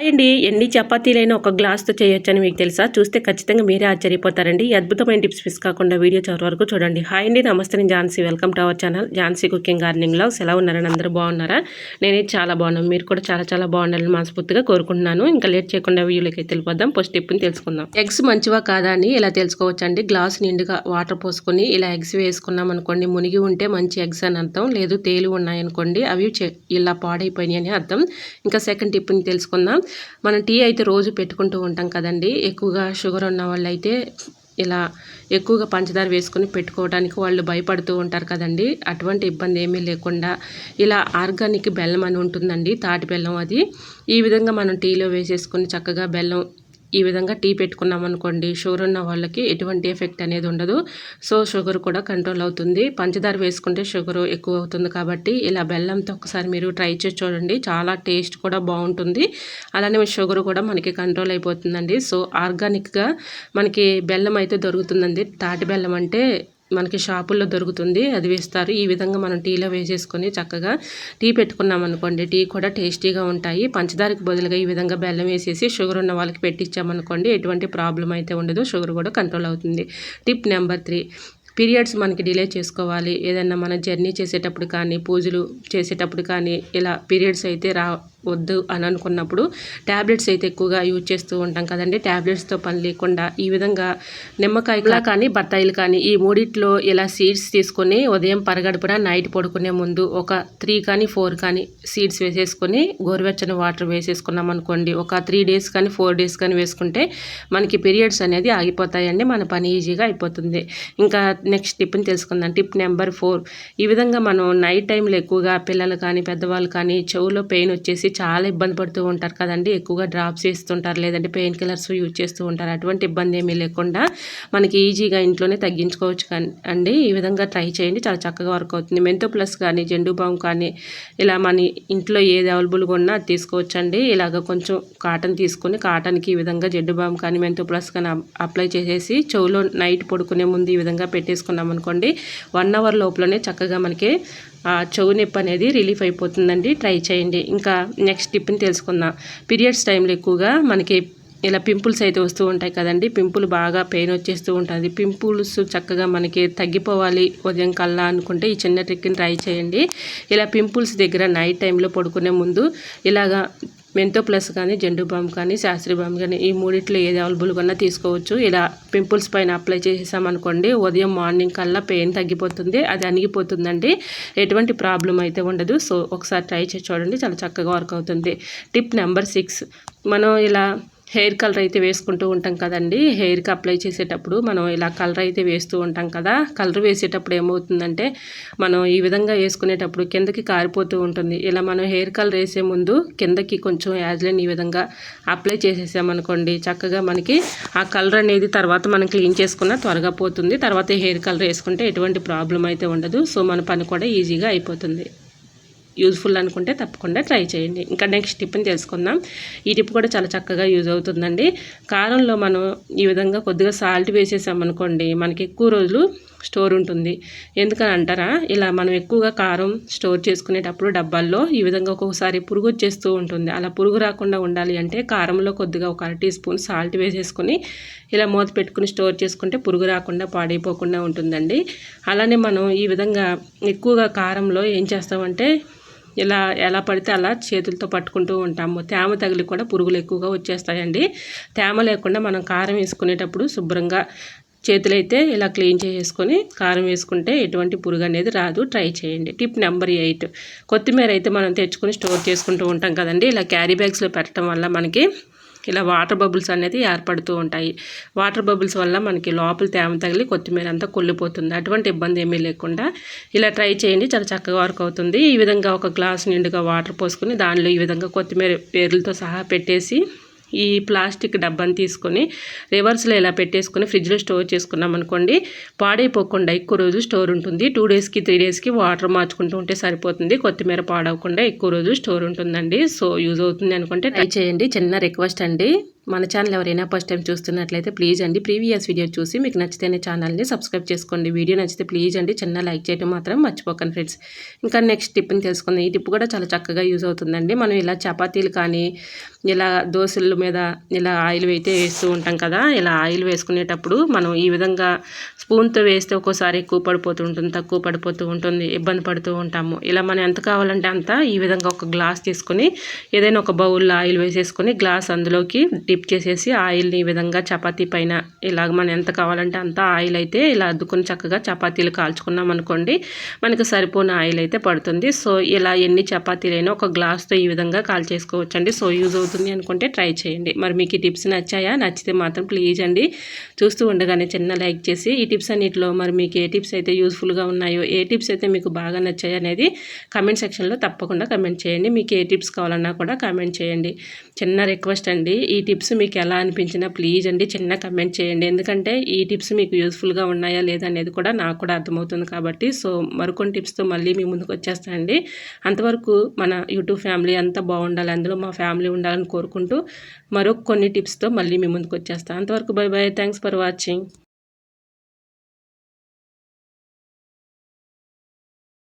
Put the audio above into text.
Hi అండి ఎన్ని చపాతీలైనా ఒక గ్లాస్తో చేయొచ్చని మీకు తెలుసా? చూస్తే ఖచ్చితంగా మీరే ఆశ్చర్యపోతారండి. అద్భుతమైన టిప్స్ మిస్ కాకుండా వీడియో చివరి వరకు చూడండి. హాయ్ అండి నమస్తే నేను Jhansi. Welcome to our channel. Jhansi cooking గార్డెనింగ్లో ఎలా ఉన్నారని అందరూ బాగున్నారా? నేనైతే చాలా బాగున్నాను. మీరు కూడా చాలా చాలా బాగుండాలని మనస్ఫూర్తిగా కోరుకుంటున్నాను. ఇంకా లేట్ చేయకుండా వీడియోలోకి అయితే వెళ్ళిపోదాం. ఫస్ట్ టిప్ని తెలుసుకుందాం. ఎగ్స్ మంచివా కాదా అని ఇలా తెలుసుకోవచ్చండి. గ్లాస్ నిండుగా వాటర్ పోసుకొని ఇలా ఎగ్స్ వేసుకున్నాం అనుకోండి మునిగి ఉంటే మంచి ఎగ్స్ అని అర్థం. లేదు తేలి ఉన్నాయనుకోండి అవి చె- ఇలా పాడైపోయినాయి అని అర్థం. ఇంకా సెకండ్ టిప్ని తెలుసుకుందాం. మనం టీ అయితే రోజు పెట్టుకుంటూ ఉంటాం కదండి. ఎక్కువగా షుగర్ ఉన్న వాళ్ళు అయితే ఇలా ఎక్కువగా పంచదార వేసుకొని పెట్టుకోవడానికి వాళ్ళు భయపడుతూ ఉంటారు కదండి. అటువంటి ఇబ్బంది ఏమీ లేకుండా ఇలా ఆర్గానిక్ బెల్లం అని ఉంటుందండి తాటి బెల్లం అది. ఈ విధంగా మనం టీలో వేసేసుకొని చక్కగా బెల్లం ఈ విధంగా టీ పెట్టుకున్నాం అనుకోండి షుగర్ ఉన్న వాళ్ళకి ఎటువంటి ఎఫెక్ట్ అనేది ఉండదు. సో షుగర్ కూడా కంట్రోల్ అవుతుంది. పంచదార వేసుకుంటే షుగర్ ఎక్కువ అవుతుంది కాబట్టి ఇలా బెల్లంతో ఒకసారి మీరు ట్రై చేసి చూడండి. చాలా టేస్ట్ కూడా బాగుంటుంది. అలానే షుగర్ కూడా మనకి కంట్రోల్ అయిపోతుందండి. సో ఆర్గానిక్గా మనకి బెల్లం అయితే దొరుకుతుందండి. తాటి బెల్లం అంటే మనకి షాపుల్లో దొరుకుతుంది అది వేస్తారు. ఈ విధంగా మనం టీలో వేసేసుకొని చక్కగా టీ పెట్టుకున్నాం అనుకోండి టీ కూడా టేస్టీగా ఉంటాయి. పంచదారికి బదులుగా ఈ విధంగా బెల్లం వేసేసి షుగర్ ఉన్న వాళ్ళకి పెట్టించామనుకోండి ఎటువంటి ప్రాబ్లం అయితే ఉండదు షుగర్ కూడా కంట్రోల్ అవుతుంది. టిప్ నెంబర్ త్రీ పీరియడ్స్ మనకి డిలే చేసుకోవాలి. ఏదైనా మనం జర్నీ చేసేటప్పుడు కానీ పూజలు చేసేటప్పుడు కానీ ఇలా పీరియడ్స్ అయితే రా వద్దు అని అనుకున్నప్పుడు ట్యాబ్లెట్స్ అయితే ఎక్కువగా యూజ్ చేస్తూ ఉంటాం కదండి. ట్యాబ్లెట్స్తో పని లేకుండా ఈ విధంగా నిమ్మకాయలా కానీ బత్తాయిలు కానీ ఈ మూడిట్లో ఇలా సీడ్స్ తీసుకొని ఉదయం పరగడుపున నైట్ పడుకునే ముందు ఒక త్రీ కానీ ఫోర్ కానీ సీడ్స్ వేసేసుకొని గోరువెచ్చని వాటర్ వేసేసుకున్నాం అనుకోండి. ఒక త్రీ డేస్ కానీ ఫోర్ డేస్ కానీ వేసుకుంటే మనకి పీరియడ్స్ అనేది ఆగిపోతాయండి. మన పని ఈజీగా అయిపోతుంది. ఇంకా నెక్స్ట్ టిప్ని తెలుసుకుందాం. Tip number four. ఈ విధంగా మనం నైట్ టైంలో ఎక్కువగా పిల్లలు కానీ పెద్దవాళ్ళు కానీ చెవులో పెయిన్ వచ్చేసి చాలా ఇబ్బంది పడుతూ ఉంటారు కదండి. ఎక్కువగా డ్రాప్స్ వేస్తుంటారు లేదంటే పెయిన్ కిల్లర్స్ యూజ్ చేస్తూ ఉంటారు. అటువంటి ఇబ్బంది ఏమీ లేకుండా మనకి ఈజీగా ఇంట్లోనే తగ్గించుకోవచ్చు అండి. ఈ విధంగా ట్రై చేయండి. చాలా చక్కగా వర్క్ అవుతుంది. మెంతో ప్లస్ కానీ జెండు బామ్ కానీ ఇలా మన ఇంట్లో ఏది అవైలబుల్గా ఉన్నా అది తీసుకోవచ్చండి. ఇలాగ కొంచెం కాటన్ తీసుకొని కాటన్కి ఈ విధంగా జెడ్డు బామ్ కానీ మెంతో ప్లస్ కానీ అప్లై చేసేసి చెవులో నైట్ పడుకునే ముందు ఈ విధంగా పెట్టేసుకున్నాం అనుకోండి వన్ అవర్ లోపలనే చక్కగా మనకి చెవు నొప్పి అనేది రిలీఫ్ అయిపోతుందండి. ట్రై చేయండి. ఇంకా నెక్స్ట్ టిప్ని తెలుసుకుందాం. పీరియడ్స్ టైంలో ఎక్కువగా మనకి ఇలా పింపుల్స్ అయితే వస్తూ ఉంటాయి కదండి. పింపుల్ బాగా పెయిన్ వచ్చేస్తూ ఉంటుంది. పింపుల్స్ చక్కగా మనకి తగ్గిపోవాలి ఉదయం కల్లా అనుకుంటే ఈ చిన్న ట్రిక్ని ట్రై చేయండి. ఇలా పింపుల్స్ దగ్గర నైట్ టైంలో పడుకునే ముందు ఇలాగా మెంతో ప్లస్ కానీ జెండు బామ్ కానీ శాస్త్రి బామ్ కానీ ఈ మూడిట్లో ఏది అవైలబుల్గా కన్నా తీసుకోవచ్చు. ఇలా పింపుల్స్ పైన అప్లై చేసేసామనుకోండి ఉదయం మార్నింగ్ కల్లా పెయిన్ తగ్గిపోతుంది అది అణిగిపోతుందండి. ఎటువంటి ప్రాబ్లం అయితే ఉండదు. సో ఒకసారి ట్రై చేసి చూడండి చాలా చక్కగా వర్క్ అవుతుంది. Tip number six. మనం ఇలా హెయిర్ కలర్ అయితే వేసుకుంటూ ఉంటాం కదండి. హెయిర్కి అప్లై చేసేటప్పుడు మనం ఇలా కలర్ అయితే వేస్తూ ఉంటాం కదా. కలర్ వేసేటప్పుడు ఏమవుతుందంటే మనం ఈ విధంగా వేసుకునేటప్పుడు కిందకి కారిపోతూ ఉంటుంది. ఇలా మనం హెయిర్ కలర్ వేసే ముందు కిందకి కొంచెం యాజ్లైన్ ఈ విధంగా అప్లై చేసేసామనుకోండి చక్కగా మనకి ఆ కలర్ అనేది తర్వాత మనం క్లీన్ చేసుకున్న త్వరగా పోతుంది. తర్వాత హెయిర్ కలర్ వేసుకుంటే ఎటువంటి ప్రాబ్లం అయితే ఉండదు. సో మన పని కూడా ఈజీగా అయిపోతుంది. యూజ్ఫుల్ అనుకుంటే తప్పకుండా ట్రై చేయండి. ఇంకా నెక్స్ట్ టిప్ని తెలుసుకుందాం. ఈ టిప్ కూడా చాలా చక్కగా యూజ్ అవుతుందండి. కారంలో మనం ఈ విధంగా కొద్దిగా సాల్ట్ వేసేసామనుకోండి మనకి ఎక్కువ రోజులు స్టోర్ ఉంటుంది. ఎందుకని అంటారా? ఇలా మనం ఎక్కువగా కారం స్టోర్ చేసుకునేటప్పుడు డబ్బాల్లో ఈ విధంగా ఒక్కొక్కసారి పురుగు వచ్చేస్తూ ఉంటుంది. అలా పురుగు రాకుండా ఉండాలి అంటే కారంలో కొద్దిగా ఒక అర టీ స్పూన్ సాల్ట్ వేసేసుకొని ఇలా మూత పెట్టుకుని స్టోర్ చేసుకుంటే పురుగు రాకుండా పాడైపోకుండా ఉంటుందండి. అలానే మనం ఈ విధంగా ఎక్కువగా కారంలో ఏం చేస్తామంటే ఇలా ఎలా పడితే అలా చేతులతో పట్టుకుంటూ ఉంటాము. తేమ తగిలి కూడా పురుగులు ఎక్కువగా వచ్చేస్తాయండి. తేమ లేకుండా మనం కారం వేసుకునేటప్పుడు శుభ్రంగా చేతులైతే ఇలా క్లీన్ చేసుకొని కారం వేసుకుంటే ఎటువంటి పురుగు అనేది రాదు. ట్రై చేయండి. Tip number eight. కొత్తిమీర అయితే మనం తెచ్చుకొని స్టోర్ చేసుకుంటూ ఉంటాం కదండి. ఇలా క్యారీ బ్యాగ్స్లో పెట్టడం వల్ల మనకి ఇలా వాటర్ బబుల్స్ అనేది ఏర్పడుతూ ఉంటాయి. వాటర్ బబుల్స్ వల్ల మనకి లోపల తేమ తగిలి కొత్తిమీర అంతా కుళ్ళిపోతుంది. అటువంటి ఇబ్బంది ఏమీ లేకుండా ఇలా ట్రై చేయండి. చాలా చక్కగా వర్క్ అవుతుంది. ఈ విధంగా ఒక గ్లాస్ నిండుగా వాటర్ పోసుకొని దానిలో ఈ విధంగా కొత్తిమీర పేర్లతో సహా పెట్టేసి ఈ ప్లాస్టిక్ డబ్బాని తీసుకొని రివర్స్లో ఇలా పెట్టేసుకొని ఫ్రిడ్జ్లో స్టోర్ చేసుకున్నాం అనుకోండి పాడైపోకుండా ఎక్కువ రోజు స్టోర్ ఉంటుంది. టూ డేస్కి త్రీ డేస్కి వాటర్ మార్చుకుంటూ ఉంటే సరిపోతుంది. కొత్తిమీర పాడవకుండా ఎక్కువ రోజు స్టోర్ ఉంటుందండి. సో యూజ్ అవుతుంది అనుకుంటే ట్రై చేయండి. చిన్న రిక్వెస్ట్ అండి. మన ఛానల్ ఎవరైనా ఫస్ట్ టైం చూస్తున్నట్లయితే ప్లీజ్ అండి. ప్రీవియస్ వీడియో చూసి మీకు నచ్చితేనే ఛానల్ని సబ్స్క్రైబ్ చేసుకోండి. వీడియో నచ్చితే ప్లీజ్ అండి. చిన్న లైక్ చేయడం మాత్రం మర్చిపోకండి ఫ్రెండ్స్. ఇంకా నెక్స్ట్ టిప్ని తెలుసుకుందాం. ఈ టిప్ కూడా చాలా చక్కగా యూజ్ అవుతుందండి. మనం ఇలా చపాతీలు కానీ ఇలా దోశల మీద ఇలా ఆయిల్ అయితే వేస్తూ ఉంటాం కదా ఇలా ఆయిల్ వేసుకునేటప్పుడు మనం ఈ విధంగా స్పూన్తో వేస్తే ఒక్కోసారి ఎక్కువ పడిపోతూ ఉంటుంది తక్కువ పడిపోతూ ఉంటుంది ఇబ్బంది పడుతూ ఉంటాము. ఇలా మనం ఎంత కావాలంటే అంత ఈ విధంగా ఒక గ్లాస్ తీసుకొని ఏదైనా ఒక బౌల్లో ఆయిల్ వేసేసుకొని గ్లాస్ అందులోకి డిప్ చేసేసి ఆయిల్ని ఈ విధంగా చపాతీ పైన ఇలాగ మనం ఎంత కావాలంటే అంత ఆయిల్ అయితే ఇలా అద్దుకొని చక్కగా చపాతీలు కాల్చుకున్నాం అనుకోండి మనకు సరిపోయిన ఆయిల్ అయితే పడుతుంది. సో ఇలా ఎన్ని చపాతీలైనా ఒక గ్లాస్తో ఈ విధంగా కాల్చేసుకోవచ్చండి. సో యూజ్ అవుతుంది అనుకుంటే ట్రై చేయండి. మరి మీకు ఈ టిప్స్ నచ్చాయా? నచ్చితే మాత్రం ప్లీజ్ అండి. చూస్తూ ఉండగానే చిన్న లైక్ చేసి ఈ టిప్స్ అన్నిటిలో మరి మీకు ఏ టిప్స్ అయితే యూస్ఫుల్గా ఉన్నాయో ఏ టిప్స్ అయితే మీకు బాగా నచ్చాయి అనేది కమెంట్ సెక్షన్లో తప్పకుండా కమెంట్ చేయండి. మీకు ఏ టిప్స్ కావాలన్నా కూడా కమెంట్ చేయండి. చిన్న రిక్వెస్ట్ అండి. ఈ టిప్స్ మీకు ఎలా అనిపించినా ప్లీజ్ అండి చిన్న కమెంట్ చేయండి. ఎందుకంటే ఈ టిప్స్ మీకు యూస్ఫుల్గా ఉన్నాయా లేదా అనేది కూడా నాకు కూడా అర్థమవుతుంది కాబట్టి సో మరికొన్ని టిప్స్తో మళ్ళీ మీ ముందుకు వచ్చేస్తానండి అంతవరకు మన యూట్యూబ్ ఫ్యామిలీ అంతా బాగుండాలి అందులో మా ఫ్యామిలీ ఉండాలని కోరుకుంటూ మరొక కొన్ని టిప్స్తో మళ్ళీ మీ ముందుకు వచ్చేస్తాను అంతవరకు bye bye thanks for watching